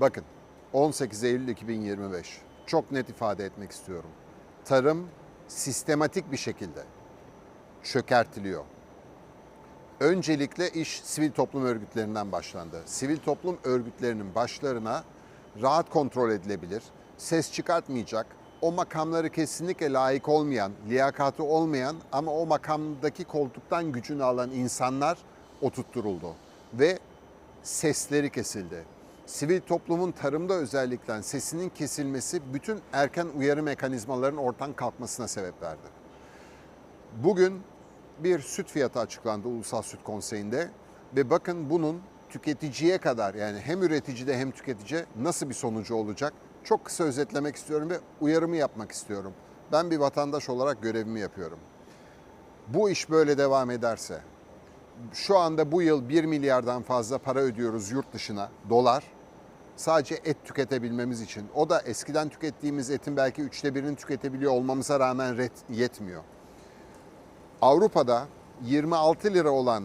Bakın 18 Eylül 2025 çok net ifade etmek istiyorum. Tarım sistematik bir şekilde çökertiliyor. Öncelikle iş sivil toplum örgütlerinden başlandı. Sivil toplum örgütlerinin başlarına rahat kontrol edilebilir, ses çıkartmayacak, o makamları kesinlikle layık olmayan, liyakatı olmayan ama o makamdaki koltuktan gücünü alan insanlar oturtturuldu. Ve sesleri kesildi. Sivil toplumun tarımda özellikle sesinin kesilmesi bütün erken uyarı mekanizmalarının ortadan kalkmasına sebep verdi. Bugün bir süt fiyatı açıklandı Ulusal Süt Konseyi'nde ve bakın bunun tüketiciye kadar yani hem üreticide hem tüketici nasıl bir sonucu olacak? Çok kısa özetlemek istiyorum ve uyarımı yapmak istiyorum. Ben bir vatandaş olarak görevimi yapıyorum. Bu iş böyle devam ederse şu anda bu yıl 1 milyardan fazla para ödüyoruz yurt dışına dolar. Sadece et tüketebilmemiz için. O da eskiden tükettiğimiz etin belki üçte birini tüketebiliyor olmamıza rağmen ret- yetmiyor. Avrupa'da 26 lira olan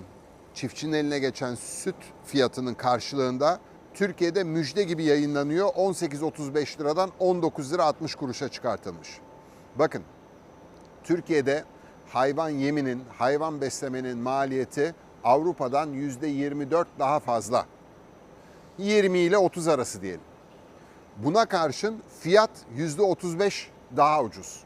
çiftçinin eline geçen süt fiyatının karşılığında Türkiye'de müjde gibi yayınlanıyor 18.35 liradan 19 lira 60 kuruşa çıkartılmış. Bakın Türkiye'de hayvan yeminin, hayvan beslemenin maliyeti Avrupa'dan %24 daha fazla. 20 ile 30 arası diyelim. Buna karşın fiyat %35 daha ucuz.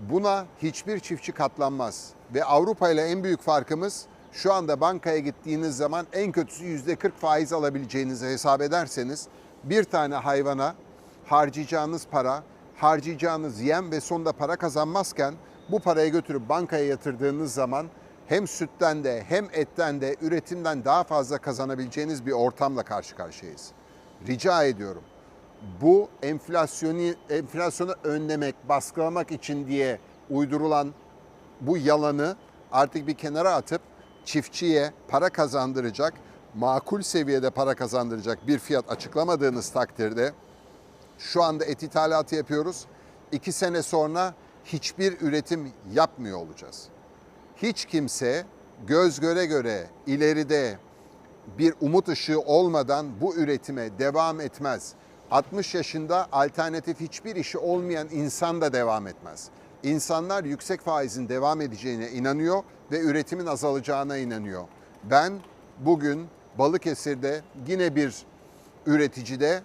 Buna hiçbir çiftçi katlanmaz. Ve Avrupa ile en büyük farkımız şu anda bankaya gittiğiniz zaman en kötüsü %40 faiz alabileceğinizi hesap ederseniz bir tane hayvana harcayacağınız para, harcayacağınız yem ve sonunda para kazanmazken bu parayı götürüp bankaya yatırdığınız zaman hem sütten de hem etten de üretimden daha fazla kazanabileceğiniz bir ortamla karşı karşıyayız. Rica ediyorum bu enflasyonu enflasyonu önlemek, baskılamak için diye uydurulan bu yalanı artık bir kenara atıp çiftçiye para kazandıracak, makul seviyede para kazandıracak bir fiyat açıklamadığınız takdirde şu anda et ithalatı yapıyoruz. İki sene sonra hiçbir üretim yapmıyor olacağız. Hiç kimse göz göre göre ileride bir umut ışığı olmadan bu üretime devam etmez. 60 yaşında alternatif hiçbir işi olmayan insan da devam etmez. İnsanlar yüksek faizin devam edeceğine inanıyor ve üretimin azalacağına inanıyor. Ben bugün Balıkesir'de yine bir üreticide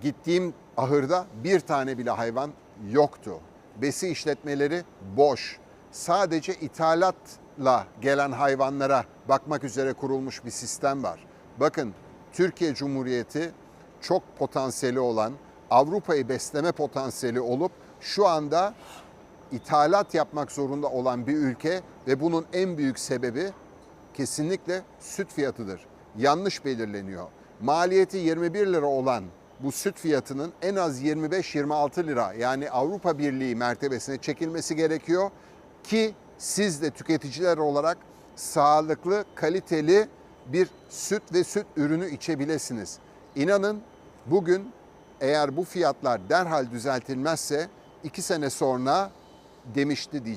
gittiğim ahırda bir tane bile hayvan yoktu. Besi işletmeleri boş. Sadece ithalatla gelen hayvanlara bakmak üzere kurulmuş bir sistem var. Bakın Türkiye Cumhuriyeti çok potansiyeli olan, Avrupa'yı besleme potansiyeli olup şu anda ithalat yapmak zorunda olan bir ülke ve bunun en büyük sebebi kesinlikle süt fiyatıdır. Yanlış belirleniyor. Maliyeti 21 lira olan bu süt fiyatının en az 25-26 lira yani Avrupa Birliği mertebesine çekilmesi gerekiyor ki siz de tüketiciler olarak sağlıklı, kaliteli bir süt ve süt ürünü içebilirsiniz. İnanın bugün eğer bu fiyatlar derhal düzeltilmezse iki sene sonra demişti diyeceğim.